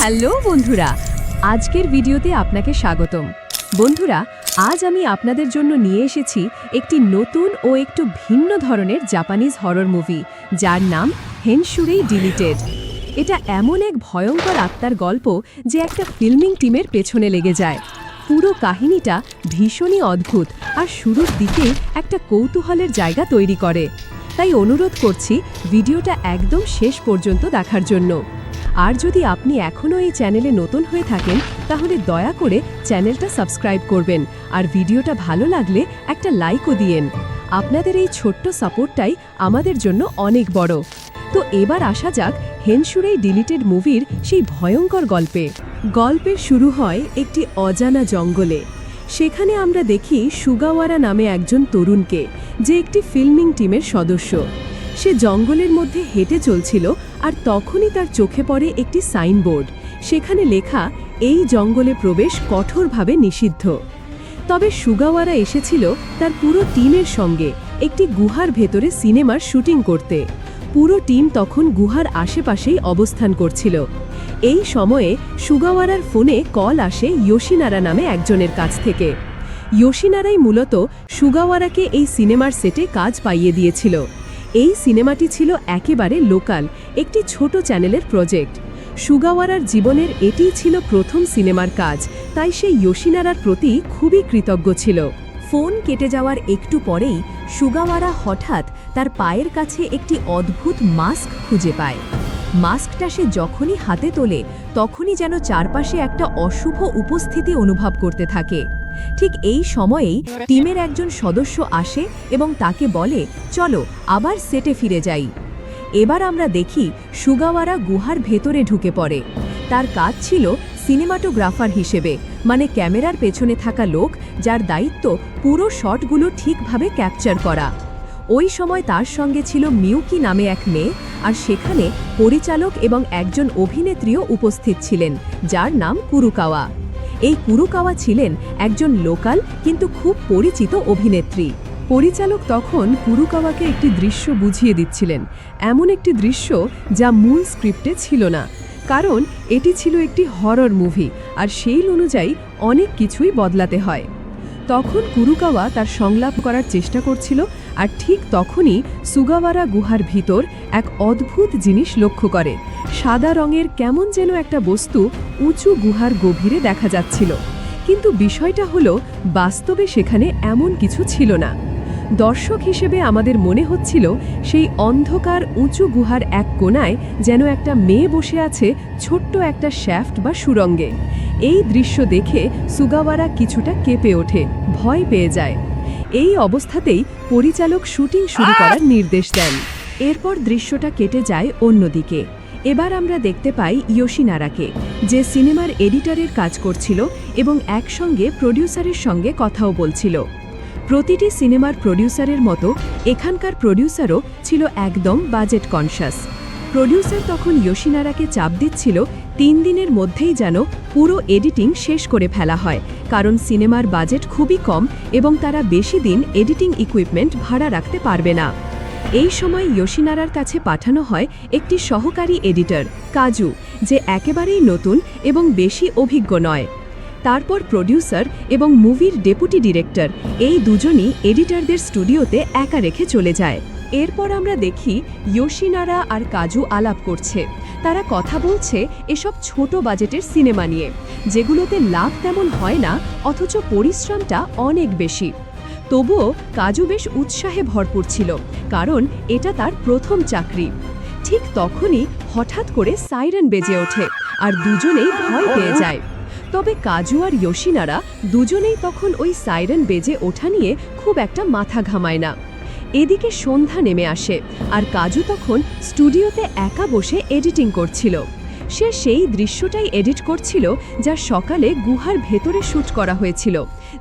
Hello বন্ধুরা, আজকের ভিডিওতে আপনাকে স্বাগতম। বন্ধুরা, আজ আমি আপনাদের জন্য নিয়ে এসেছি একটি নতুন ও একটু ভিন্ন ধরনের জাপানিজ হরর মুভি যার নাম হেনসুরেই ডিলিটেড এটা এমন এক ভয়ঙ্কর আত্মার গল্প যে একটা ফিল্মিং টিমের পেছনে লেগে যায়। পুরো কাহিনীটা ভীষণই অদ্ভুত আর শুরুর দিকে একটা কৌতূহলের জায়গা তৈরি করে। তাই অনুরোধ করছি, ভিডিওটা একদম শেষ পর্যন্ত দেখার জন্য। আর যদি আপনি এখনও এই চ্যানেলে নতুন হয়ে থাকেন, তাহলে দয়া করে চ্যানেলটা সাবস্ক্রাইব করবেন আর ভিডিওটা ভালো লাগলে একটা লাইকও দিয়েন। আপনাদের এই ছোট্ট সাপোর্টটাই আমাদের জন্য অনেক বড়। তো এবার আসা যাক হেনসুরেই ডিলিটেড মুভির সেই ভয়ঙ্কর গল্পে। গল্পের শুরু হয় একটি অজানা জঙ্গলে। সেখানে আমরা দেখি সুগাওয়ারা নামে একজন তরুণকে, যে একটি ফিল্মিং টিমের সদস্য। সে জঙ্গলের মধ্যে হেঁটে চলছিল আর তখনই তার চোখে পড়ে একটি সাইনবোর্ড। সেখানে লেখা, এই জঙ্গলে প্রবেশ কঠোরভাবে নিষিদ্ধ। তবে সুগাওয়ারা এসেছিল তার পুরো টিমের সঙ্গে, একটি গুহার ভেতরে সিনেমার শুটিং করতে। পুরো টিম তখন গুহার আশেপাশেই অবস্থান করছিল। এই সময়ে সুগাওয়ারার ফোনে কল আসে ইয়োশিনারা নামে একজনের কাছ থেকে। ইয়োশিনারাই মূলত সুগাওয়ারাকে এই সিনেমার সেটে কাজ পাইয়ে দিয়েছিল। এই সিনেমাটি ছিল একেবারে লোকাল, একটি ছোট চ্যানেলের প্রজেক্ট। সুগাওয়ারার জীবনের এটিই ছিল প্রথম সিনেমার কাজ, তাই সে ইয়োশিনারার প্রতি খুবই কৃতজ্ঞ ছিল। ফোন কেটে যাওয়ার একটু পরেই সুগাওয়ারা হঠাৎ তার পায়ের কাছে একটি অদ্ভুত মাস্ক খুঁজে পায়। মাস্কটা সে যখনই হাতে তোলে, তখনই যেন চারপাশে একটা অশুভ উপস্থিতি অনুভব করতে থাকে। ঠিক এই সময়েই টিমের একজন সদস্য আসে এবং তাকে বলে চলো আবার সেটে ফিরে যাই। এবার আমরা দেখি সুগাওয়ারা গুহার ভেতরে ঢুকে পড়ে। তার কাজ ছিল সিনেমাটোগ্রাফার হিসেবে মানে ক্যামেরার পেছনে থাকা লোক যার দায়িত্ব পুরো শটগুলো ঠিকভাবে ক্যাপচার করা। ওই সময় তার সঙ্গে ছিল মিউকি নামে এক মেয়ে আর সেখানে পরিচালক এবং একজন অভিনেত্রীও উপস্থিত ছিলেন যার নাম কুরুকাওয়া। এই কুরুকাওয়া ছিলেন একজন লোকাল কিন্তু খুব পরিচিত অভিনেত্রী। পরিচালক তখন কুরুকাওয়াকে একটি দৃশ্য বুঝিয়ে দিচ্ছিলেন, এমন একটি দৃশ্য যা মূল স্ক্রিপ্টে ছিল না। কারণ এটি ছিল একটি হরর মুভি আর সেই অনুযায়ী অনেক কিছুই বদলাতে হয়। তখন কুরুকাওয়া তার সংলাপ করার চেষ্টা করছিল আর ঠিক তখনই সুগাওয়ারা গুহার ভিতর এক অদ্ভুত জিনিস লক্ষ্য করে, সাদা রঙের কেমন যেন একটা বস্তু উঁচু গুহার গভীরে দেখা যাচ্ছিল। কিন্তু বিষয়টা হলো, বাস্তবে সেখানে এমন কিছু ছিল না। দর্শক হিসেবে আমাদের মনে হচ্ছিল, সেই অন্ধকার উঁচু গুহার এক কোনায় যেন একটা মেয়ে বসে আছে ছোট্ট একটা শ্যাফট বা সুরঙ্গে। এই দৃশ্য দেখে সুগাওয়ারা কিছুটা কেঁপে ওঠে, ভয় পেয়ে যায়। এই অবস্থাতেই পরিচালক শুটিং শুরু করার নির্দেশ দেন। এরপর দৃশ্যটা কেটে যায় অন্যদিকে। এবার আমরা দেখতে পাই ইয়োশিনারাকে, যে সিনেমার এডিটরের কাজ করছিল এবং একসঙ্গে প্রডিউসারের সঙ্গে কথাও বলছিল। প্রতিটি সিনেমার প্রডিউসারের মতো এখানকার প্রডিউসারও ছিল একদম বাজেট কনসাস। প্রডিউসার তখন ইয়োশিনারাকে চাপ দিচ্ছিল তিন দিনের মধ্যেই যেন পুরো এডিটিং শেষ করে ফেলা হয়, কারণ সিনেমার বাজেট খুবই কম এবং তারা বেশি দিন এডিটিং ইকুইপমেন্ট ভাড়া রাখতে পারবে না। এই সময় ইয়োশিনারার কাছে পাঠানো হয় একটি সহকারী এডিটর, কাজু, যে একেবারেই নতুন এবং বেশি অভিজ্ঞ নয়। তারপর প্রডিউসার এবং মুভির ডেপুটি ডিরেক্টর, এই দুজনই এডিটরদের স্টুডিওতে একা রেখে চলে যায়। এরপর আমরা দেখি ইয়োশিনারা আর কাজু আলাপ করছে। তারা কথা বলছে এসব ছোট বাজেটের সিনেমা নিয়ে, যেগুলোতে লাভ তেমন হয় না, অথচ পরিশ্রমটা অনেক বেশি। তবুও কাজু বেশ উৎসাহে ভরপুর ছিল, কারণ এটা তার প্রথম চাকরি। ঠিক তখনই হঠাৎ করে সাইরেন বেজে ওঠে আর দুজনেই ভয় পেয়ে যায়। তবে কাজু আর ইয়োশিনারা দুজনেই তখন ওই সাইরেন বেজে ওঠা নিয়ে খুব একটা মাথা ঘামায় না। এদিকে সন্ধ্যা নেমে আসে আর কাজু তখন স্টুডিওতে একা বসে এডিটিং করছিল। সে সেই দৃশ্যটাই এডিট করছিল যা সকালে গুহার ভেতরে শ্যুট করা হয়েছিল,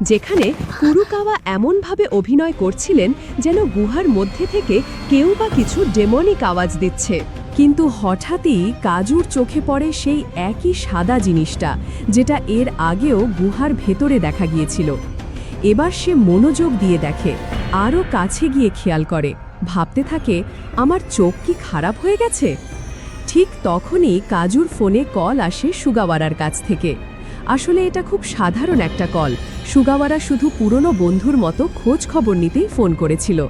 যেখানে কুরুকাওয়া এমনভাবে অভিনয় করছিলেন যেন গুহার মধ্যে থেকে কেউ বা কিছু ডেমনিক আওয়াজ দিচ্ছে। কিন্তু হঠাৎই কাজুর চোখে পড়ে সেই একই সাদা জিনিসটা, যেটা এর আগেও গুহার ভেতরে দেখা গিয়েছিল। এবার সে মনোযোগ দিয়ে দেখে, আরও কাছে গিয়ে খেয়াল করে, ভাবতে থাকে, আমার চোখ কি খারাপ হয়ে গেছে? ঠিক তখনই কাজুর ফোনে কল আসে সুগাওয়ারার কাছ থেকে। আসলে এটা খুব সাধারণ একটা কল। সুগাওয়ারা শুধু পুরনো বন্ধুর মতো খোঁজ খবর নিতেই ফোন করেছিল।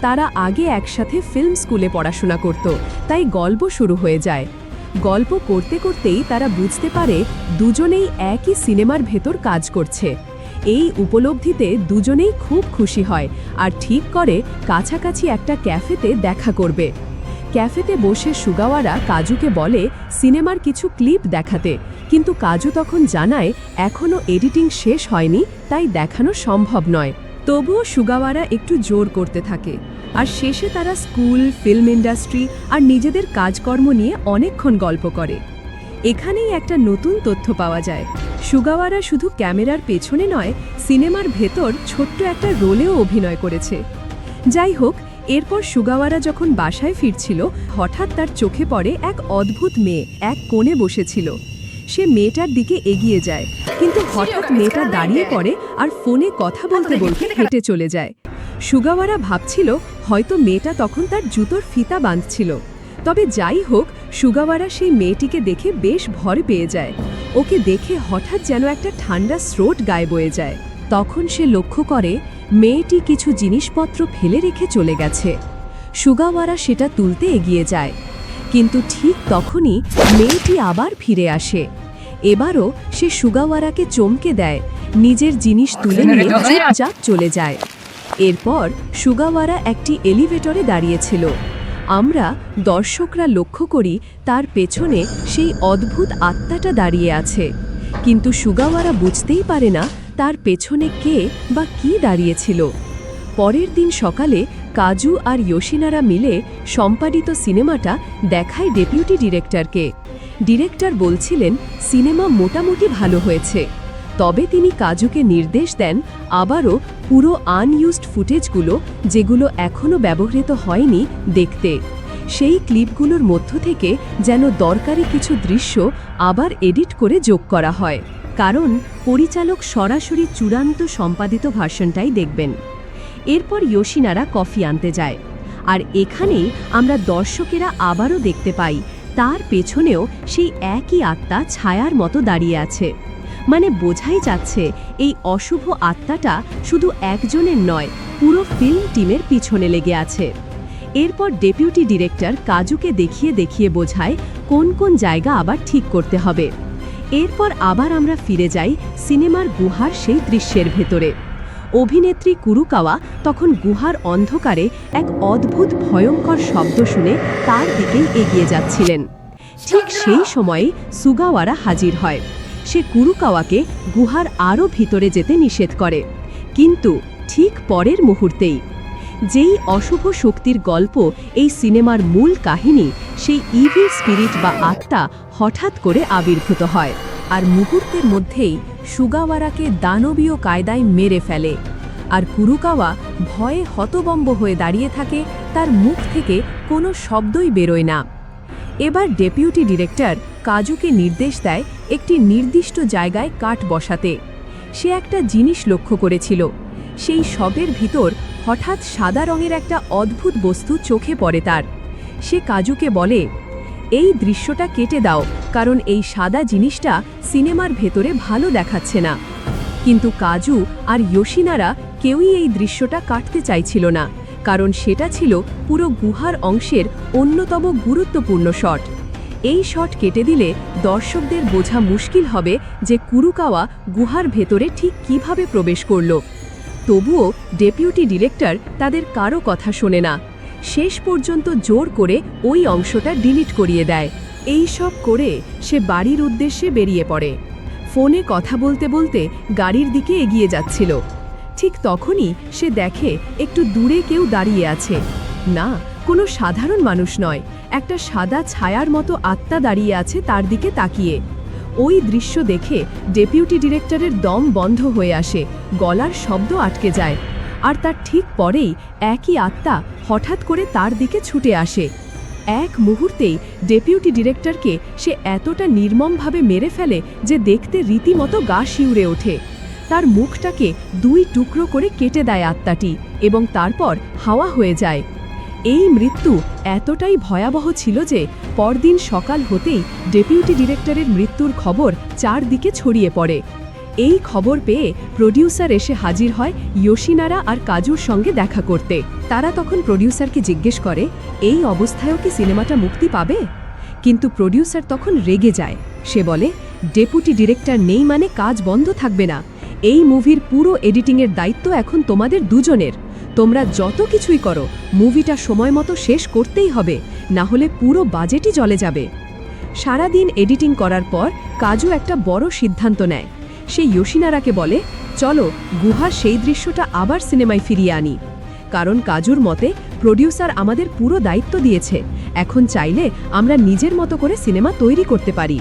তারা আগে একসাথে ফিল্ম স্কুলে পড়াশোনা করত, তাই গল্প শুরু হয়ে যায়। গল্প করতে করতেই তারা বুঝতে পারে দুজনেই একই সিনেমার ভেতর কাজ করছে। এই উপলব্ধিতে দুজনেই খুব খুশি হয় আর ঠিক করে কাছাকাছি একটা ক্যাফেতে দেখা করবে। ক্যাফেতে বসে সুগাওয়ারা কাজুকে বলে, সিনেমার কিছু ক্লিপ দেখাতে। কিন্তু কাজু তখন জানায় এখনও এডিটিং শেষ হয়নি, তাই দেখানো সম্ভব নয়। তবুও সুগাওয়ারা একটু জোর করতে থাকে। আর শেষে তারা স্কুল, ফিল্ম ইন্ডাস্ট্রি আর নিজেদের কাজকর্ম নিয়ে অনেকক্ষণ গল্প করে। এখানেই একটা নতুন তথ্য পাওয়া যায়। সুগাওয়ারা শুধু ক্যামেরার পেছনে নয়, সিনেমার ভেতর ছোট্ট একটা রোলেও অভিনয় করেছে। যাই হোক এরপর সুগাওয়ারা যখন বাসায় ফিরছিল, হঠাৎ তার চোখে পড়ে এক অদ্ভুত মেয়ে, এক কোণে বসেছিল। সে মেয়েটার দিকে এগিয়ে যায়, কিন্তু হঠাৎ মেয়েটা দাঁড়িয়ে পড়ে আর ফোনে কথা বলতে বলতে হেঁটে চলে যায়। সুগাওয়ারা ভাবছিল, হয়তো মেয়েটা তখন তার জুতোর ফিতা বাঁধছিল। তবে যাই হোক, সুগাওয়ারা সেই মেয়েটিকে দেখে বেশ ভয় পেয়ে যায়। ওকে দেখে হঠাৎ যেন একটা ঠান্ডা স্রোত গায়ে বয়ে যায়। তখন সে লক্ষ্য করে মেয়েটি কিছু জিনিসপত্র ফেলে রেখে চলে গেছে। সুগাওয়ারা সেটা তুলতে এগিয়ে যায়। কিন্তু ঠিক তখনই মেয়েটি আবার ফিরে আসে। এবারও সে সুগাওয়ারাকে চমকে দেয়, নিজের জিনিস তুলে নিয়ে চুপচাপ চলে যায়। এরপর সুগাওয়ারা একটি এলিভেটরে দাঁড়িয়েছিল। আমরা দর্শকরা লক্ষ্য করি তার পেছনে সেই অদ্ভুত আত্মাটা দাঁড়িয়ে আছে। কিন্তু সুগাওয়ারা বুঝতেই পারে না তার পেছনে কে বা কি দাঁড়িয়েছিল? পরের দিন সকালে কাজু আর ইয়োশিনারা মিলে সম্পাদিত সিনেমাটা দেখায় ডেপুটি ডিরেক্টরকে। ডিরেক্টর বলছিলেন, সিনেমা মোটামুটি ভালো হয়েছে। তবে তিনি কাজুকে নির্দেশ দেন আবারও পুরো আনইউজড ফুটেজগুলো, যেগুলো এখনও ব্যবহৃত হয়নি, দেখতে। সেই ক্লিপগুলোর মধ্য থেকে যেন দরকারি কিছু দৃশ্য আবার এডিট করে যোগ করা হয়। কারণ পরিচালক সরাসরি চূড়ান্ত সম্পাদিত ভার্সনটাই দেখবেন। এরপর ইয়োশিনারা কফি আনতে যায়। আর এখানেই আমরা দর্শকেরা আবারও দেখতে পাই, তার পেছনেও সেই একই আত্মা ছায়ার মতো দাঁড়িয়ে আছে। মানে বোঝাই যাচ্ছে, এই অশুভ আত্মাটা শুধু একজনের নয়, পুরো ফিল্ম টিমের পিছনে লেগে আছে। এরপর ডেপুটি ডিরেক্টর কাজুকে দেখিয়ে দেখিয়ে বোঝায় কোন কোন জায়গা আবার ঠিক করতে হবে। এরপর আবার আমরা ফিরে যাই সিনেমার গুহার সেই দৃশ্যের ভেতরে। অভিনেত্রী কুরুকাওয়া তখন গুহার অন্ধকারে এক অদ্ভুত ভয়ঙ্কর শব্দ শুনে তার দিকেই এগিয়ে যাচ্ছিলেন। ঠিক সেই সময়ে সুগাওয়ারা হাজির হয়। সে কুরুকাওয়াকে গুহার আরও ভিতরে যেতে নিষেধ করে। কিন্তু ঠিক পরের মুহূর্তেই যেই অশুভ শক্তির গল্প এই সিনেমার মূল কাহিনী, সেই ইভিল স্পিরিট বা আত্মা হঠাৎ করে আবির্ভূত হয় আর মুহূর্তের মধ্যেই সুগাওয়ারাকে দানবীয় কায়দায় মেরে ফেলে। আর কুরুকাওয়া ভয়ে হতবম্ব হয়ে দাঁড়িয়ে থাকে, তার মুখ থেকে কোনো শব্দই বেরোয় না। এবার ডেপুটি ডিরেক্টর কাজুকে নির্দেশ দেয় একটি নির্দিষ্ট জায়গায় কাঠ বসাতে। সে একটা জিনিস লক্ষ্য করেছিল। সেই শবের ভিতর হঠাৎ সাদা রঙের একটা অদ্ভুত বস্তু চোখে পড়ে তার। সে কাজুকে বলে, এই দৃশ্যটা কেটে দাও, কারণ এই সাদা জিনিসটা সিনেমার ভেতরে ভালো দেখাচ্ছে না। কিন্তু কাজু আর ইয়োশিনারা কেউই এই দৃশ্যটা কাটতে চাইছিল না, কারণ সেটা ছিল পুরো গুহার অংশের অন্যতম গুরুত্বপূর্ণ শট। এই শট কেটে দিলে দর্শকদের বোঝা মুশকিল হবে যে কুরুকাওয়া গুহার ভেতরে ঠিক কীভাবে প্রবেশ করল। তবুও ডেপুটি ডিরেক্টর তাদের কারও কথা শোনে না। শেষ পর্যন্ত জোর করে ওই অংশটা ডিলিট করিয়ে দেয়। এই সব করে সে বাড়ির উদ্দেশ্যে বেরিয়ে পড়ে। ফোনে কথা বলতে বলতে গাড়ির দিকে এগিয়ে যাচ্ছিল। ঠিক তখনই সে দেখে একটু দূরে কেউ দাঁড়িয়ে আছে। না, কোনো সাধারণ মানুষ নয়। একটা সাদা ছায়ার মতো আত্মা দাঁড়িয়ে আছে তার দিকে তাকিয়ে। ওই দৃশ্য দেখে ডেপুটি ডিরেক্টরের দম বন্ধ হয়ে আসে, গলার শব্দ আটকে যায়। আর তার ঠিক পরেই একই আত্মা হঠাৎ করে তার দিকে ছুটে আসে। এক মুহূর্তেই ডেপুটি ডিরেক্টরকে সে এতটা নির্মমভাবে মেরে ফেলে যে দেখতে রীতিমতো গা শিউরে ওঠে। তার মুখটাকে দুই টুকরো করে কেটে দেয় আত্মাটি এবং তারপর হাওয়া হয়ে যায়। এই মৃত্যু এতটাই ভয়াবহ ছিল যে পরদিন সকাল হতেই ডেপুটি ডিরেক্টরের মৃত্যুর খবর চারদিকে ছড়িয়ে পড়ে। এই খবর পেয়ে প্রডিউসার এসে হাজির হয় ইয়োশিনারা আর কাজুর সঙ্গে দেখা করতে। তারা তখন প্রডিউসারকে জিজ্ঞেস করে, এই অবস্থায়ও কি সিনেমাটা মুক্তি পাবে? কিন্তু প্রডিউসার তখন রেগে যায়। সে বলে, ডেপুটি ডিরেক্টর নেই মানে কাজ বন্ধ থাকবে না। এই মুভির পুরো এডিটিংয়ের দায়িত্ব এখন তোমাদের দুজনের। তোমরা যত কিছুই করো, মুভিটা সময় মতো শেষ করতেই হবে, না হলে পুরো বাজেটই চলে যাবে। সারাদিন এডিটিং করার পর কাজু একটা বড় সিদ্ধান্ত নেয়। সে ইয়োশিনারাকে বলে, চলো, গুহার সেই দৃশ্যটা আবার সিনেমায় ফিরিয়ে আনি। কারণ কাজুর মতে, প্রডিউসার আমাদের পুরো দায়িত্ব দিয়েছে। এখন চাইলে আমরা নিজের মতো করে সিনেমা তৈরি করতে পারি।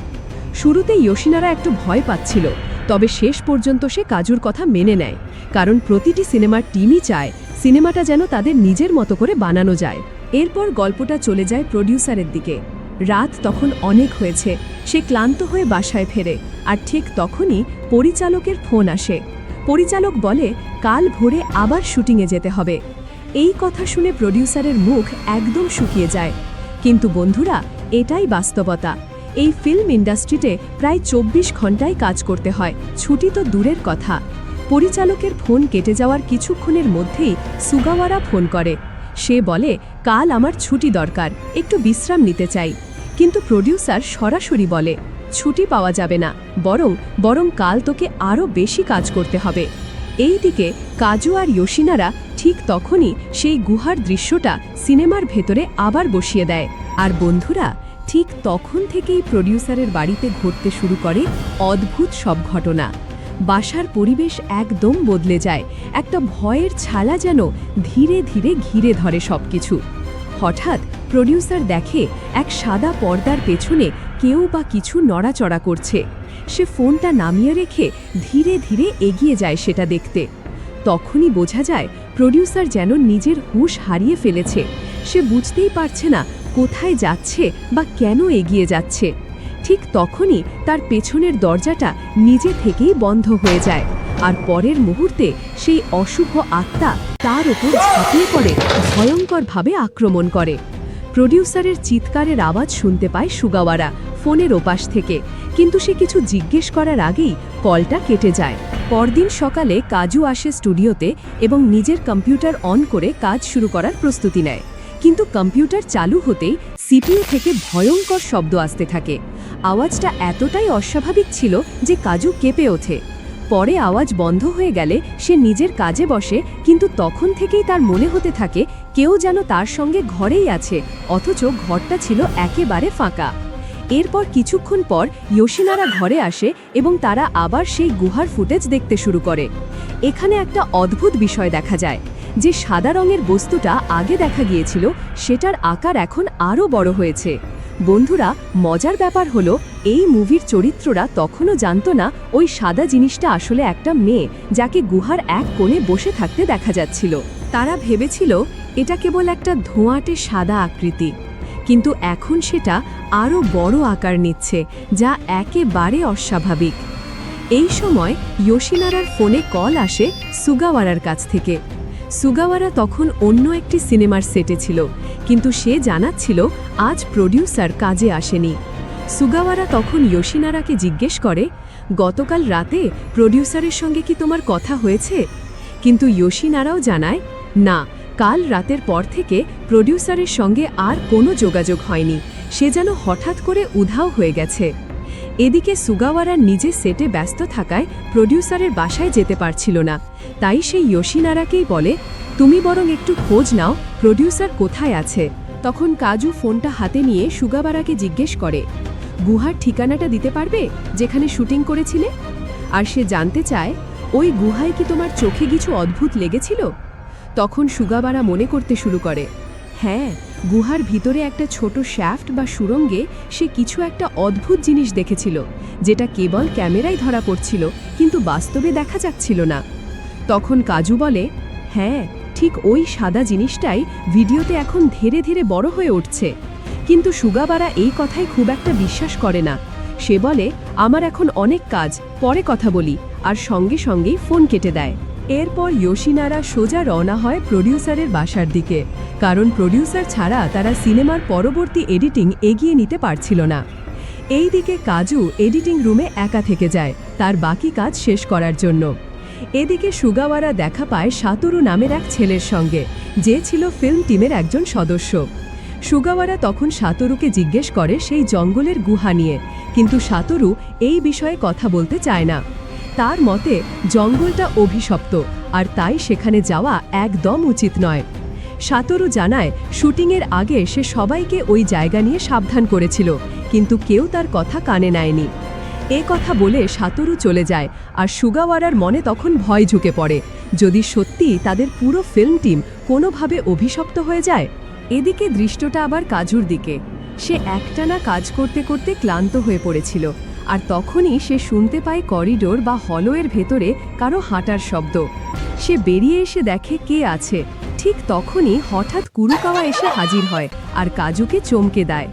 শুরুতে ইয়োশিনারা একটু ভয় পাচ্ছিল, তবে শেষ পর্যন্ত সে কাজুর কথা মেনে নেয়। কারণ প্রতিটি সিনেমার টিমই চায় সিনেমাটা যেন তাদের নিজের মতো করে বানানো যায়। এরপর গল্পটা চলে যায় প্রডিউসারের দিকে। রাত তখন অনেক হয়েছে, সে ক্লান্ত হয়ে বাসায় ফেরে, আর ঠিক তখনই পরিচালকের ফোন আসে। পরিচালক বলে, কাল ভোরে আবার শুটিংয়ে যেতে হবে। এই কথা শুনে প্রডিউসারের মুখ একদম শুকিয়ে যায়। কিন্তু বন্ধুরা, এটাই বাস্তবতা। এই ফিল্ম ইন্ডাস্ট্রিতে প্রায় চব্বিশ ঘন্টায় কাজ করতে হয়, ছুটি তো দূরের কথা। পরিচালকের ফোন কেটে যাওয়ার কিছুক্ষণের মধ্যেই সুগাওয়ারা ফোন করে। সে বলে, কাল আমার ছুটি দরকার, একটু বিশ্রাম নিতে চাই। কিন্তু প্রডিউসার সরাসরি বলে, ছুটি পাওয়া যাবে না, বরং বরং কাল তোকে আরও বেশি কাজ করতে হবে। এই দিকে কাজু আর ইয়োশিনারা ঠিক তখনই সেই গুহার দৃশ্যটা সিনেমার ভেতরে আবার বসিয়ে দেয়। আর বন্ধুরা, ঠিক তখন থেকেই প্রডিউসারের বাড়িতে ঘটতে শুরু করে অদ্ভুত সব ঘটনা। বাসার পরিবেশ একদম বদলে যায়। একটা ভয়ের ছালা যেন ধীরে ধীরে ঘিরে ধরে সবকিছু। হঠাৎ প্রডিউসার দেখে এক সাদা পর্দার পেছনে কেউ বা কিছু নড়াচড়া করছে। সে ফোনটা নামিয়ে রেখে ধীরে ধীরে এগিয়ে যায় সেটা দেখতে। তখনই বোঝা যায় প্রডিউসার যেন নিজের হুঁশ হারিয়ে ফেলেছে। সে বুঝতেই পারছে না কোথায় যাচ্ছে বা কেন এগিয়ে যাচ্ছে। ঠিক তখনই তার পেছনের দরজাটা নিজে থেকেই বন্ধ হয়ে যায়। আর পরের মুহূর্তে সেই অশুভ আত্মা তার ওপর ঝাঁপিয়ে পড়ে, ভয়ঙ্করভাবে আক্রমণ করে। প্রডিউসারের চিৎকারের আওয়াজ শুনতে পায় সুগাওয়ারা ফোনের ওপাশ থেকে। কিন্তু সে কিছু জিজ্ঞেস করার আগেই কলটা কেটে যায়। পরদিন সকালে কাজু আসে স্টুডিওতে এবং নিজের কম্পিউটার অন করে কাজ শুরু করার প্রস্তুতি নেয়। কিন্তু কম্পিউটার চালু হতেই সিপিইউ থেকে ভয়ঙ্কর শব্দ আসতে থাকে। আওয়াজটা এতটাই অস্বাভাবিক ছিল যে কাজু কেঁপে ওঠে। পরে আওয়াজ বন্ধ হয়ে গেলে সে নিজের কাজে বসে, কিন্তু তখন থেকেই তার মনে হতে থাকে কেউ যেন তার সঙ্গে ঘরেই আছে, অথচ ঘরটা ছিল একেবারে ফাঁকা। এরপর কিছুক্ষণ পর ইয়োশিনারা ঘরে আসে এবং তারা আবার সেই গুহার ফুটেজ দেখতে শুরু করে। এখানে একটা অদ্ভুত বিষয় দেখা যায়, যে সাদা রঙের বস্তুটা আগে দেখা গিয়েছিল, সেটার আকার এখন আরও বড় হয়েছে। বন্ধুরা, মজার ব্যাপার হলো, এই মুভির চরিত্ররা তখনও জানত না ওই সাদা জিনিসটা আসলে একটা মেয়ে যাকে গুহার এক কোণে বসে থাকতে দেখা যাচ্ছিল। তারা ভেবেছিল, এটা কেবল একটা ধোঁয়াটে সাদা আকৃতি। কিন্তু এখন সেটা আরও বড় আকার নিচ্ছে, যা একেবারে অস্বাভাবিক। এই সময় ইয়োশিনারার ফোনে কল আসে সুগাওয়ারার কাছ থেকে। সুগাওয়ারা তখন অন্য একটি সিনেমার সেটে ছিল, কিন্তু সে জানাচ্ছিল আজ প্রডিউসার কাজে আসেনি। সুগাওয়ারা তখন ইয়োশিনারাকে জিজ্ঞেস করে, গতকাল রাতে প্রডিউসারের সঙ্গে কি তোমার কথা হয়েছে? কিন্তু ইয়োশিনারাও জানায়, না, কাল রাতের পর থেকে প্রডিউসারের সঙ্গে আর কোনো যোগাযোগ হয়নি। সে যেন হঠাৎ করে উধাও হয়ে গেছে। এদিকে সুগাওয়ারার নিজে সেটে ব্যস্ত থাকায় প্রডিউসারের বাসায় যেতে পারছিল না। তাই সে ইয়োশিনারাকেই বলে, তুমি বরং একটু খোঁজ নাও, প্রডিউসার কোথায় আছে। তখন কাজু ফোনটা হাতে নিয়ে সুগাবারাকে জিজ্ঞেস করে, গুহার ঠিকানাটা দিতে পারবে, যেখানে শুটিং করেছিলে? আর সে জানতে চায়, ওই গুহায় কি তোমার চোখে কিছু অদ্ভুত লেগেছিল? তখন সুগাবারা মনে করতে শুরু করে হ্যাঁ গুহার ভিতরে একটা ছোট শ্যাফট বা সুরঙ্গে সে কিছু একটা অদ্ভুত জিনিস দেখেছিল, যেটা কেবল ক্যামেরায় ধরা পড়ছিল, কিন্তু বাস্তবে দেখা যাচ্ছিল না। তখন কাজু বলে হ্যাঁ ঠিক ওই সাদা জিনিসটাই ভিডিওতে এখন ধীরে ধীরে বড় হয়ে উঠছে। কিন্তু সুগাবারা এই কথাই খুব একটা বিশ্বাস করে না। সে বলে, আমার এখন অনেক কাজ, পরে কথা বলি। আর সঙ্গে সঙ্গেই ফোন কেটে দেয়। এরপর ইয়োশিনারা সোজা রওনা হয় প্রডিউসারের বাসার দিকে। কারণ প্রডিউসার ছাড়া তারা সিনেমার পরবর্তী এডিটিং এগিয়ে নিতে পারছিল না। এই দিকে কাজু এডিটিং রুমে একা থেকে যায়, তার বাকি কাজ শেষ করার জন্য। এদিকে সুগাওয়ারা দেখা পায় সাতুরু নামের এক ছেলের সঙ্গে, যে ছিল ফিল্ম টিমের একজন সদস্য। সুগাওয়ারা তখন সাতরুকে জিজ্ঞেস করে সেই জঙ্গলের গুহা নিয়ে, কিন্তু সাতরু এই বিষয়ে কথা বলতে চায় না। তার মতে, জঙ্গলটা অভিশপ্ত, আর তাই সেখানে যাওয়া একদম উচিত নয়। সাতরু জানায়, শুটিংয়ের আগে সে সবাইকে ওই জায়গা নিয়ে সাবধান করেছিল, কিন্তু কেউ তার কথা কানে নেয়নি। এ কথা বলে সাতরু চলে যায়, আর সুগাওয়ারার মনে তখন ভয় ঝুঁকে পড়ে। যদি সত্যি তাদের পুরো ফিল্ম টিম কোনোভাবে অভিশপ্ত হয়ে যায়? এদিকে দৃষ্টটা আবার কাজুর দিকে। সে একটানা কাজ করতে করতে ক্লান্ত হয়ে পড়েছিল। আর তখনই সে শুনতে পায় করিডোর বা হলওয়ের ভেতরে কারও হাঁটার শব্দ। সে বেরিয়ে এসে দেখে কে আছে। ঠিক তখনই হঠাৎ কুরুকাওয়া এসে হাজির হয় আর কাজুকে চমকে দেয়।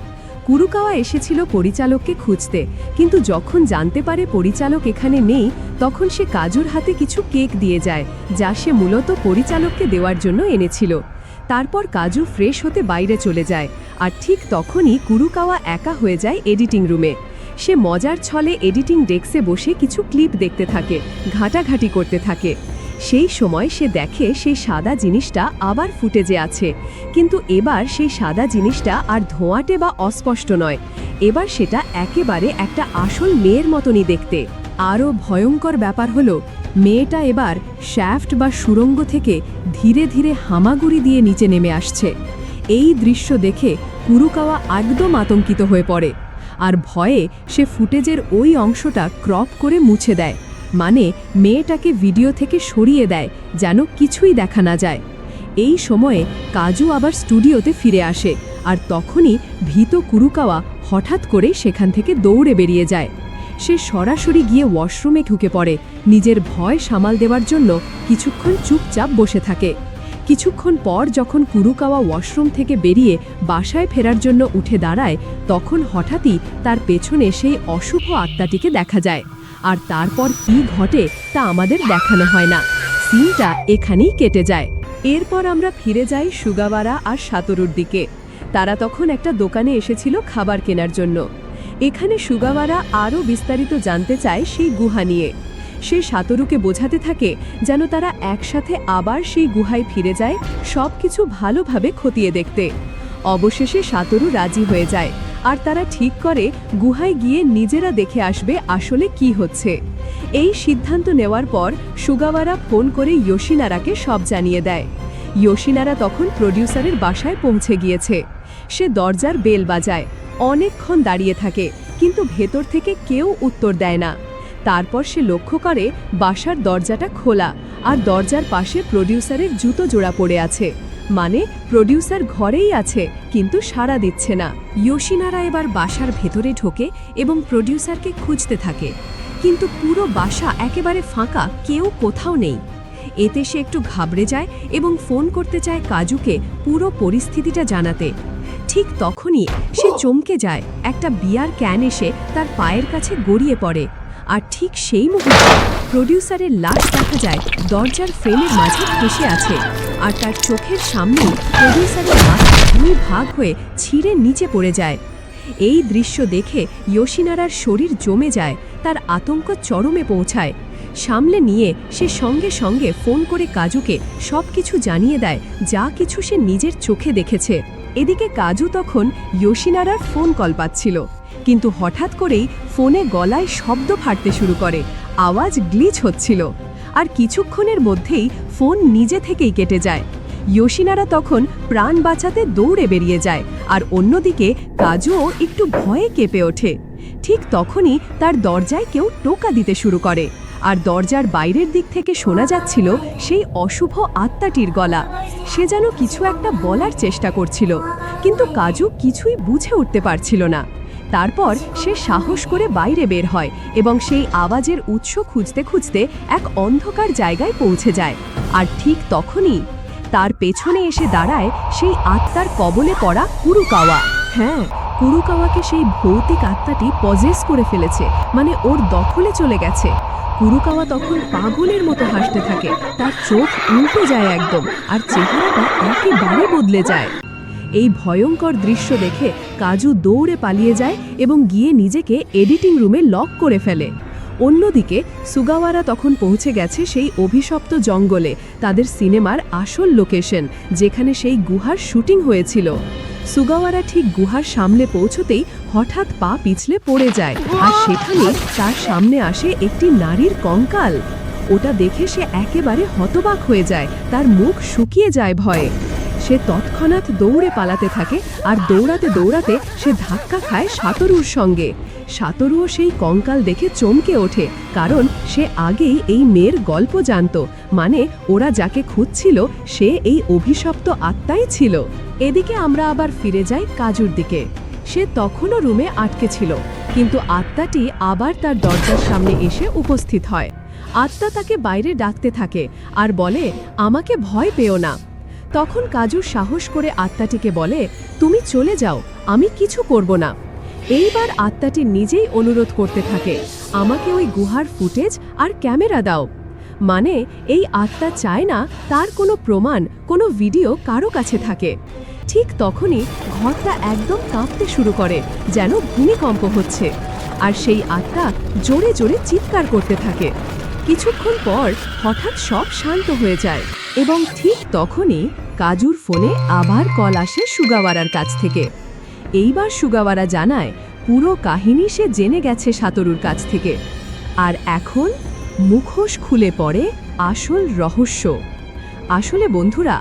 কুরুকাওয়া এসেছিল পরিচালককে খুঁজতে, কিন্তু যখন জানতে পারে পরিচালক এখানে নেই, তখন সে কাজুর হাতে কিছু কেক দিয়ে যায়, যা সে মূলত পরিচালককে দেওয়ার জন্য এনেছিল। তারপর কাজু ফ্রেশ হতে বাইরে চলে যায়, আর ঠিক তখনই কুরুকাওয়া একা হয়ে যায় এডিটিং রুমে। সে মজার ছলে এডিটিং ডেস্কে বসে কিছু ক্লিপ দেখতে থাকে, ঘাটাঘাটি করতে থাকে। সেই সময় সে দেখে সেই সাদা জিনিসটা আবার ফুটেজে আছে। কিন্তু এবার সেই সাদা জিনিসটা আর ধোঁয়াটে বা অস্পষ্ট নয়। এবার সেটা একেবারে একটা আসল মেয়ের মতনই দেখতে। আরও ভয়ঙ্কর ব্যাপার হলো, মেয়েটা এবার শ্যাফট বা সুরঙ্গ থেকে ধীরে ধীরে হামাগুড়ি দিয়ে নিচে নেমে আসছে। এই দৃশ্য দেখে কুরুকাওয়া একদম আতঙ্কিত হয়ে পড়ে। আর ভয়ে সে ফুটেজের ওই অংশটা ক্রপ করে মুছে দেয়। মানে মেয়েটাকে ভিডিও থেকে সরিয়ে দেয়, যেন কিছুই দেখা না যায়। এই সময়ে কাজু আবার স্টুডিওতে ফিরে আসে আর তখনই ভীত কুরুকাওয়া হঠাৎ করে সেখান থেকে দৌড়ে বেরিয়ে যায়। সে সরাসরি গিয়ে ওয়াশরুমে ঢুকে পড়ে, নিজের ভয় সামাল দেওয়ার জন্য কিছুক্ষণ চুপচাপ বসে থাকে। কিছুক্ষণ পর যখন কুরুকাওয়া ওয়াশরুম থেকে বেরিয়ে বাসায় ফেরার জন্য উঠে দাঁড়ায়, তখন হঠাৎই তার পেছনে সেই অশুভ আত্মাটিকে দেখা যায়। আর তারপর কি ঘটে তা আমাদের দেখানো হয় না। সিনটা এখানেই কেটে যায়। এরপর আমরা ফিরে যাই সুগাবারা আর সাতরুর দিকে। তারা তখন একটা দোকানে এসেছিল খাবার কেনার জন্য। এখানে সুগাবারা আরও বিস্তারিত জানতে চায় সেই গুহা নিয়ে। সে সাতরুকে বোঝাতে থাকে যেন তারা একসাথে আবার সেই গুহায় ফিরে যায় সব কিছু ভালোভাবে খতিয়ে দেখতে। অবশেষে সাতরু রাজি হয়ে যায়, আর তারা ঠিক করে গুহায় গিয়ে নিজেরা দেখে আসবে আসলে কি হচ্ছে। এই সিদ্ধান্ত নেওয়ার পর সুগাওয়ারা ফোন করে ইয়োশিনারাকে সব জানিয়ে দেয়। ইয়োশিনারা তখন প্রডিউসারের বাসায় পৌঁছে গিয়েছে। সে দরজার বেল বাজায়, অনেকক্ষণ দাঁড়িয়ে থাকে, কিন্তু ভেতর থেকে কেউ উত্তর দেয় না। তারপর সে লক্ষ্য করে বাসার দরজাটা খোলা আর দরজার পাশে প্রডিউসারের জুতো জোড়া পড়ে আছে। মানে প্রডিউসার ঘরেই আছে, কিন্তু সাড়া দিচ্ছে না। ইয়োশিনারা এবার বাসার ভেতরে ঢোকে এবং প্রডিউসারকে খুঁজতে থাকে। কিন্তু পুরো বাসা একেবারে ফাঁকা, কেউ কোথাও নেই। এতে সে একটু ঘাবড়ে যায় এবং ফোন করতে চায় কাজুকে পুরো পরিস্থিতিটা জানাতে। ঠিক তখনই সে চমকে যায়। একটা বিয়ার ক্যান এসে তার পায়ের কাছে গড়িয়ে পড়ে। আর ঠিক সেই মুহূর্তে প্রডিউসারের লাশ দেখা যায় দরজার ফ্রেমের মাঝে ফেসে আছে। আর তার চোখের সামনেই প্রডিউসারের মাথা দুই ভাগ হয়ে ছিঁড়ে নিচে পড়ে যায়। এই দৃশ্য দেখে ইয়োশিনারার শরীর জমে যায়, তার আতঙ্ক চরমে পৌঁছায়। সামলে নিয়ে সে সঙ্গে সঙ্গে ফোন করে কাজুকে সব কিছু জানিয়ে দেয়, যা কিছু সে নিজের চোখে দেখেছে। এদিকে কাজু তখন ইয়োশিনারার ফোন কল পাচ্ছিল। কিন্তু হঠাৎ করেই ফোনে গলায় শব্দ ফাটতে শুরু করে। আওয়াজ গ্লিচ হচ্ছিল। আর কিছুক্ষণের মধ্যেই ফোন নিজে থেকেই কেটে যায়। ইয়োশিনারা তখন প্রাণ বাঁচাতে দৌড়ে বেরিয়ে যায় আর অন্যদিকে কাজুও একটু ভয়ে কেঁপে ওঠে। ঠিক তখনই তার দরজায় কেউ টোকা দিতে শুরু করে। আর দরজার বাইরের দিক থেকে শোনা যাচ্ছিল সেই অশুভ আত্মাটির গলা। সে যেন কিছু একটা বলার চেষ্টা করছিল। কিন্তু কাজু কিছুই বুঝে উঠতে পারছিল না। তারপর সে সাহস করে বাইরে বের হয় এবং সেই আওয়াজের উৎস খুঁজতে খুঁজতে এক অন্ধকার জায়গায় পৌঁছে যায়। আর ঠিক তখনই তার পেছনে এসে দাঁড়ায় সেই আত্মার কবলে পড়া কুরুকাওয়া। হ্যাঁ কুরুকাওয়াকে সেই ভৌতিক আত্মাটি পজেস করে ফেলেছে মানে ওর দখলে চলে গেছে। কুরুকাওয়া তখন পাগলের মতো হাসতে থাকে, তার চোখ উল্টে যায় একদম, আর চেহারাটা একেবারে বদলে যায়। এই ভয়ঙ্কর দৃশ্য দেখে কাজু দৌড়ে পালিয়ে যায় এবং গিয়ে নিজেকে এডিটিং রুমে লক করে ফেলে। অন্যদিকে, সুগাওয়ারা তখন পৌঁছে গেছে সেই অভিশপ্ত জঙ্গলে, তাদের সিনেমার আসল লোকেশন, যেখানে সেই গুহার শুটিং হয়েছিল। সুগাওয়ারা ঠিক গুহার সামনে পৌঁছতেই হঠাৎ পা পিছলে পড়ে যায় আর সেখানে তার সামনে আসে একটি নারীর কঙ্কাল। ওটা দেখে সে একেবারে হতবাক হয়ে যায়, তার মুখ শুকিয়ে যায় ভয়ে। সে তৎক্ষণাৎ দৌড়ে পালাতে থাকে আর দৌড়াতে দৌড়াতে সে ধাক্কা খায় সাতরুর সঙ্গে। সাতরুও সেই কঙ্কাল দেখে চমকে ওঠে, কারণ সে আগেই এই মেয়ের গল্প জানত মানে ওরা যাকে খুঁজছিল, সে এই অভিশপ্ত আত্মাই ছিল। এদিকে আমরা আবার ফিরে যাই কাজুর দিকে। সে তখনও রুমে আটকে ছিল, কিন্তু আত্মাটি আবার তার দরজার সামনে এসে উপস্থিত হয়। আত্মা তাকে বাইরে ডাকতে থাকে আর বলে, আমাকে ভয় পেও না। তখন কাজু সাহস করে আত্মাটিকে বলে, তুমি চলে যাও, আমি কিছু করব না। এইবার আত্মাটি নিজেই অনুরোধ করতে থাকে, আমাকে ওই গুহার ফুটেজ আর ক্যামেরা দাও। মানে এই আত্মা চায় না তার কোনো প্রমাণ, কোনো ভিডিও কারও কাছে থাকে। ঠিক তখনই ঘরটা একদম কাঁপতে শুরু করে, যেন ভূমিকম্প হচ্ছে। আর সেই আত্মা জোরে জোরে চিৎকার করতে থাকে। কিছুক্ষণ পর হঠাৎ সব শান্ত হয়ে যায় এবং ঠিক তখনই কাজুর ফোনে আবার কল আসে সুগাওয়ারার কাছ থেকে। এইবার সুগাওয়ারা জানায় পুরো কাহিনী সে জেনে গেছে সাতরুর কাছ থেকে। আর এখন মুখোশ খুলে পড়ে আসল রহস্য। আসলে বন্ধুরা,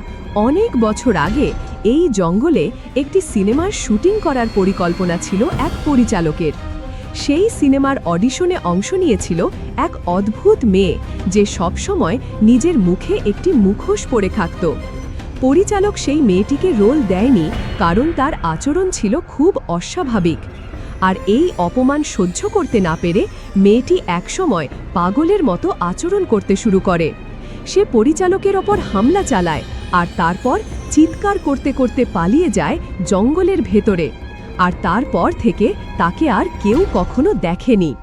অনেক বছর আগে এই জঙ্গলে একটি সিনেমার শুটিং করার পরিকল্পনা ছিল এক পরিচালকের। সেই সিনেমার অডিশনে অংশ নিয়েছিল এক অদ্ভুত মেয়ে যে সবসময় নিজের মুখে একটি মুখোশ পরে থাকত। পরিচালক সেই মেয়েটিকে রোল দেয়নি কারণ তার আচরণ ছিল খুব অস্বাভাবিক। আর এই অপমান সহ্য করতে না পেরে মেয়েটি একসময় পাগলের মতো আচরণ করতে শুরু করে। সে পরিচালকের ওপর হামলা চালায় আর তারপর চিৎকার করতে করতে পালিয়ে যায় জঙ্গলের ভেতরে। আর তারপর থেকে তাকে আর কেউ কখনো দেখেনি।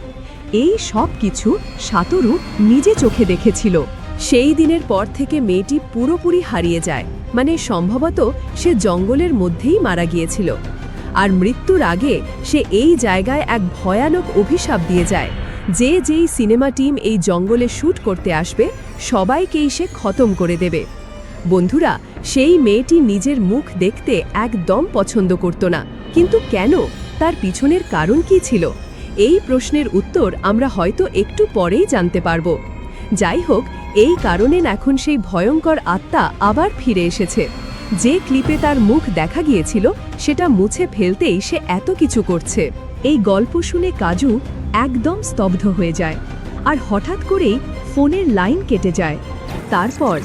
এই সব কিছু সাতরু নিজে চোখে দেখেছিল। সেই দিনের পর থেকে মেয়েটি পুরোপুরি হারিয়ে যায়। মানে সম্ভবত সে জঙ্গলের মধ্যেই মারা গিয়েছিল। আর মৃত্যুর আগে সে এই জায়গায় এক ভয়ানক অভিশাপ দিয়ে যায়। যে যেই সিনেমা টিম এই জঙ্গলে শ্যুট করতে আসবে, সবাইকেই সে খতম করে দেবে। বন্ধুরা, সেই মেয়েটি নিজের মুখ দেখতে একদম পছন্দ করত না। কিন্তু কেন? তার পিছনের কারণ কি ছিল? এই প্রশ্নের উত্তর আমরা হয়তো একটু পরেই জানতে পারব। যাই হোক, এই কারণে এখন সেই ভয়ঙ্কর আত্মা আবার ফিরে এসেছে। যে ক্লিপে তার মুখ দেখা গিয়েছিল, সেটা মুছে ফেলতেই সে এত কিছু করছে। এই গল্প শুনে কাজু একদম স্তব্ধ হয়ে যায়। আর হঠাৎ করেই ফোনের লাইন কেটে যায়। তারপর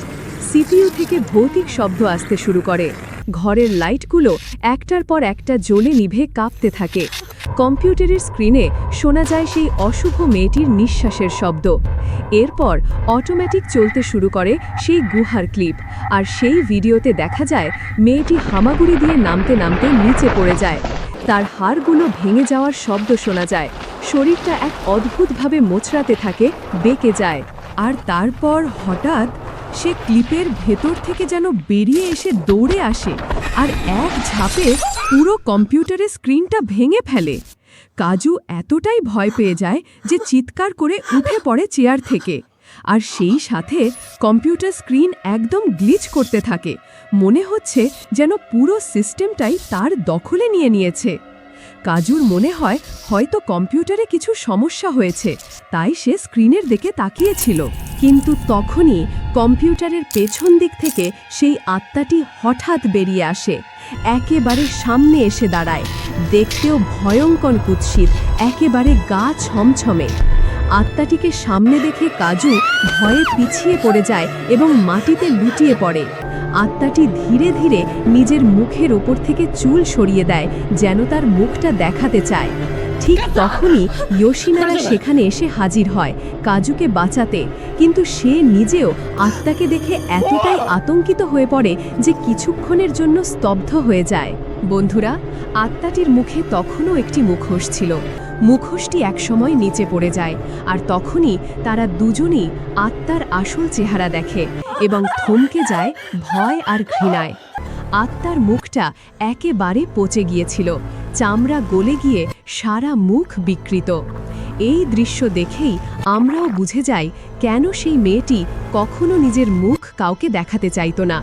সিপিইউ থেকে ভৌতিক শব্দ আসতে শুরু করে। ঘরের লাইটগুলো একটার পর একটা জ্বলে নিভে কাঁপতে থাকে। কম্পিউটারের স্ক্রিনে শোনা যায় সেই অশুভ মেয়েটির নিঃশ্বাসের শব্দ। এরপর অটোমেটিক চলতে শুরু করে সেই গুহার ক্লিপ। আর সেই ভিডিওতে দেখা যায়, মেয়েটি হামাগুড়ি দিয়ে নামতে নামতে নিচে পড়ে যায়। তার হাড়গুলো ভেঙে যাওয়ার শব্দ শোনা যায়। শরীরটা এক অদ্ভুতভাবে মোচড়াতে থাকে, বেঁকে যায়। আর তারপর হঠাৎ সে ক্লিপের ভেতর থেকে যেন বেরিয়ে এসে দৌড়ে আসে আর এক ঝাঁপে পুরো কম্পিউটারের স্ক্রিনটা ভেঙে ফেলে। কাজু এতটাই ভয় পেয়ে যায় যে চিৎকার করে উঠে পড়ে চেয়ার থেকে। আর সেই সাথে কম্পিউটার স্ক্রিন একদম গ্লিচ করতে থাকে। মনে হচ্ছে যেন পুরো সিস্টেমটাই তার দখলে নিয়ে নিয়েছে। কাজুর মনে হয় হয়তো কম্পিউটারে কিছু সমস্যা হয়েছে, তাই সে স্ক্রিনের দিকে তাকিয়েছিল। কিন্তু তখনই কম্পিউটারের পেছন দিক থেকে সেই আত্মাটি হঠাৎ বেরিয়ে আসে, একেবারে সামনে এসে দাঁড়ায়, দেখতেও ভয়ঙ্কর কুৎসিত, একেবারে গা ছমছমে। আত্মাটিকে সামনে দেখে কাজু ভয়ে পিছিয়ে পড়ে যায় এবং মাটিতে লুটিয়ে পড়ে। আত্মাটি ধীরে ধীরে নিজের মুখের ওপর থেকে চুল সরিয়ে দেয়, যেন তার মুখটা দেখাতে চায়। ঠিক তখনই ইয়োশিনারা সেখানে এসে হাজির হয়, কাজুকে বাঁচাতে। কিন্তু সে নিজেও আত্মাকে দেখে এতটাই আতঙ্কিত হয়ে পড়ে যে কিছুক্ষণের জন্য স্তব্ধ হয়ে যায়। বন্ধুরা, আত্মাটির মুখে তখনও একটি মুখোশ ছিল। মুখোশটি একসময় নিচে পড়ে যায়, আর তখনই তারা দুজনেই আত্মার আসল চেহারা দেখে। এবং থমকে যায় ভয় আর ঘৃণায়। আত্মার মুখটা একেবারে পচে গিয়েছিল। চামড়া গলে গিয়ে সারা মুখ বিকৃত। এই দৃশ্য দেখেই আমরাও বুঝে যাই কেন সেই মেয়েটি কখনো নিজের মুখ কাউকে দেখাতে চাইত না।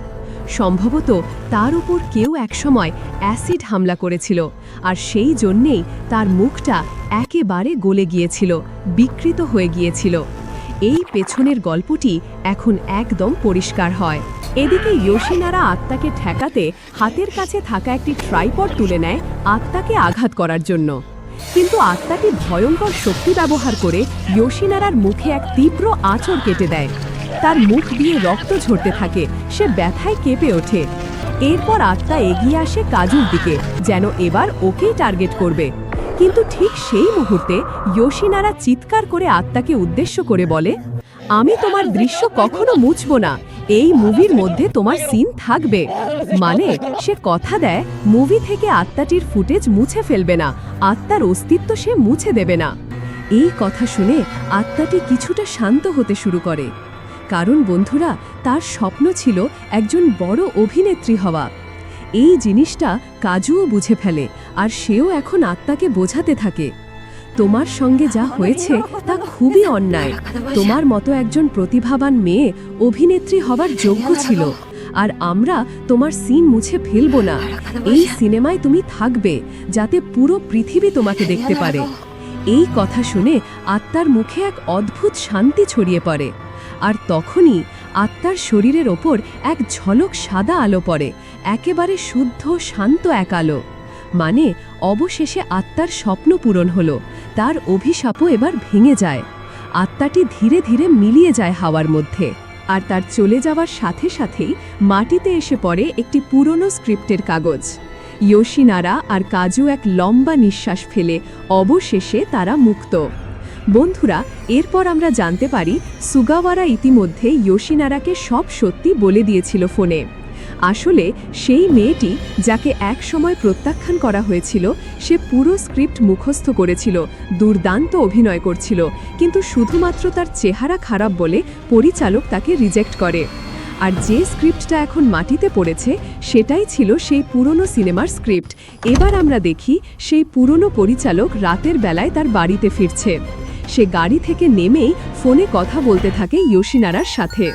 সম্ভবত তার উপর কেউ একসময় অ্যাসিড হামলা করেছিল আর সেই জন্যেই তার মুখটা একেবারে গলে গিয়েছিল, বিকৃত হয়ে গিয়েছিল। এই পেছনের গল্পটি এখন একদম পরিষ্কার হয়। এদিকে ইয়োশিনারা আত্মাকে ঠেকাতে হাতের কাছে থাকা একটি ট্রাইপড তুলে নেয় আত্মাকে আঘাত করার জন্য। কিন্তু আত্মাটি ভয়ঙ্কর শক্তি ব্যবহার করে ইয়োশিনারার মুখে এক তীব্র আঁচড় কেটে দেয়। তার মুখ দিয়ে রক্ত ঝরতে থাকে, সে ব্যথায় কেঁপে ওঠে। এরপর আত্মা এগিয়ে আসে কাজুর দিকে, যেন এবার ওকেই টার্গেট করবে। কিন্তু ঠিক সেই মুহূর্তে ইয়োশিনারা চিৎকার করে আত্মাকে উদ্দেশ্য করে বলে, আমি তোমার দৃশ্য কখনো মুছব না। এই মুভির মধ্যে তোমার সিন থাকবে। মানে সে কথা দেয়, মুভি থেকে আত্মাটির ফুটেজ মুছে ফেলবে না। আত্মার অস্তিত্ব সে মুছে দেবে না। এই কথা শুনে আত্মাটি কিছুটা শান্ত হতে শুরু করে। কারণ বন্ধুরা, তার স্বপ্ন ছিল একজন বড় অভিনেত্রী হওয়া। এই জিনিসটা কাজুও বুঝে ফেলে আর সেও এখন আত্মাকে বোঝাতে থাকে। তোমার সঙ্গে যা হয়েছে তা খুবই অন্যায়। তোমার মতো একজন প্রতিভাবান মেয়ে অভিনেত্রী হবার যোগ্য ছিল আর আমরা তোমার সিন মুছে ফেলব না। এই সিনেমায় তুমি থাকবে যাতে পুরো পৃথিবী তোমাকে দেখতে পারে। এই কথা শুনে আত্মার মুখে এক অদ্ভুত শান্তি ছড়িয়ে পড়ে আর তখনই আত্মার শরীরের ওপর এক ঝলক সাদা আলো পড়ে একেবারে শুদ্ধ, শান্ত এক আলো মানে অবশেষে আত্মার স্বপ্ন পূরণ হলো। তার অভিশাপও এবার ভেঙে যায়। আত্মাটি ধীরে ধীরে মিলিয়ে যায় হাওয়ার মধ্যে। আর তার চলে যাওয়ার সাথে সাথেই মাটিতে এসে পড়ে একটি পুরনো স্ক্রিপ্টের কাগজ। ইয়োশিনারা আর কাজু এক লম্বা নিঃশ্বাস ফেলে অবশেষে তারা মুক্ত। বন্ধুরা, এরপর আমরা জানতে পারি সুগাওয়ারা ইতিমধ্যে ইয়োশিনারাকে সব সত্যি বলে দিয়েছিল ফোনে। আসলে সেই মেয়েটি যাকে এক সময় প্রত্যাখ্যান করা হয়েছিল, সে পুরো স্ক্রিপ্ট মুখস্থ করেছিল, দুর্দান্ত অভিনয় করছিল, কিন্তু শুধুমাত্র তার চেহারা খারাপ বলে পরিচালক তাকে রিজেক্ট করে। আর যে স্ক্রিপ্টটা এখন মাটিতে পড়েছে, সেটাই ছিল সেই পুরনো সিনেমার স্ক্রিপ্ট। এবার আমরা দেখি সেই পুরনো পরিচালক রাতের বেলায় তার বাড়িতে ফিরছে। সে গাড়ি থেকে নেমেই ফোনে কথা বলতে থাকে ইয়োশিনারার সাথে।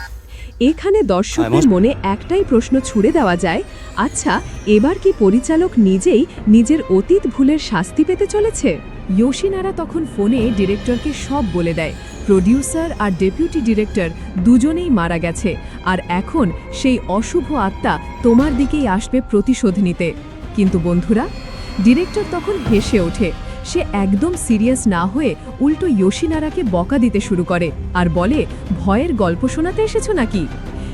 এখানে দর্শকদের মনে একটাই প্রশ্ন ছুড়ে দেওয়া যায় আচ্ছা এবার কি পরিচালক নিজেই নিজের অতীত ভুলের শাস্তি পেতে চলেছে? ইয়োশিনারা তখন ফোনে ডিরেক্টরকে সব বলে দেয় প্রডিউসার আর ডেপুটি ডিরেক্টর দুজনেই মারা গেছে আর এখন সেই অশুভ আত্মা তোমার দিকেই আসবে প্রতিশোধ নিতে। কিন্তু বন্ধুরা ডিরেক্টর তখন হেসে ওঠে সে একদম সিরিয়াস না হয়ে উল্টো ইয়োশিনারাকে বকা দিতে শুরু করে আর বলে, ভয়ের গল্প শোনাতে এসেছ নাকি?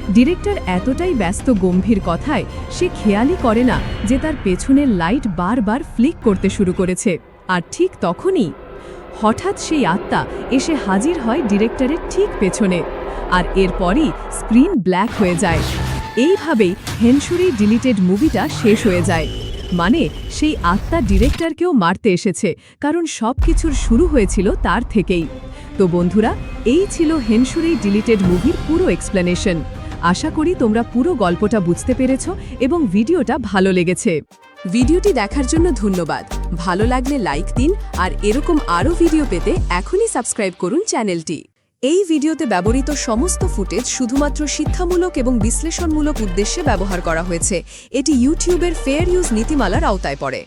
ডিরেক্টর এতটাই ব্যস্ত গম্ভীর কথায় সে খেয়ালই করে না যে তার পেছনের লাইট বারবার ফ্লিক করতে শুরু করেছে, আর ঠিক তখনই হঠাৎ সেই আত্মা এসে হাজির হয় ডিরেক্টরের ঠিক পেছনে আর এরপরই স্ক্রিন ব্ল্যাক হয়ে যায়। এইভাবেই হেনসুরি ডিলিটেড মুভিটা শেষ হয়ে যায়। মানে সেই আত্মা ডিরেক্টরকেও মারতে এসেছে, কারণ সব কিছুর শুরু হয়েছিল তার থেকেই। তো বন্ধুরা, এই ছিল হেনসুরি ডিলিটেড মুভির পুরো এক্সপ্লেনেশন। আশা করি তোমরা পুরো গল্পটা বুঝতে পেরেছ এবং ভিডিওটা ভালো লেগেছে। ভিডিওটি দেখার জন্য ধন্যবাদ। ভালো লাগলে লাইক দিন আর এরকম আরও ভিডিও পেতে এখনই সাবস্ক্রাইব করুন চ্যানেলটি। এই ভিডিওতে ব্যবহৃত সমস্ত ফুটেজ শুধুমাত্র শিক্ষামূলক এবং বিশ্লেষণমূলক উদ্দেশ্যে ব্যবহার করা হয়েছে। এটি ইউটিউবের ফেয়ার ইউজ নীতিমালার আওতায় পড়ে।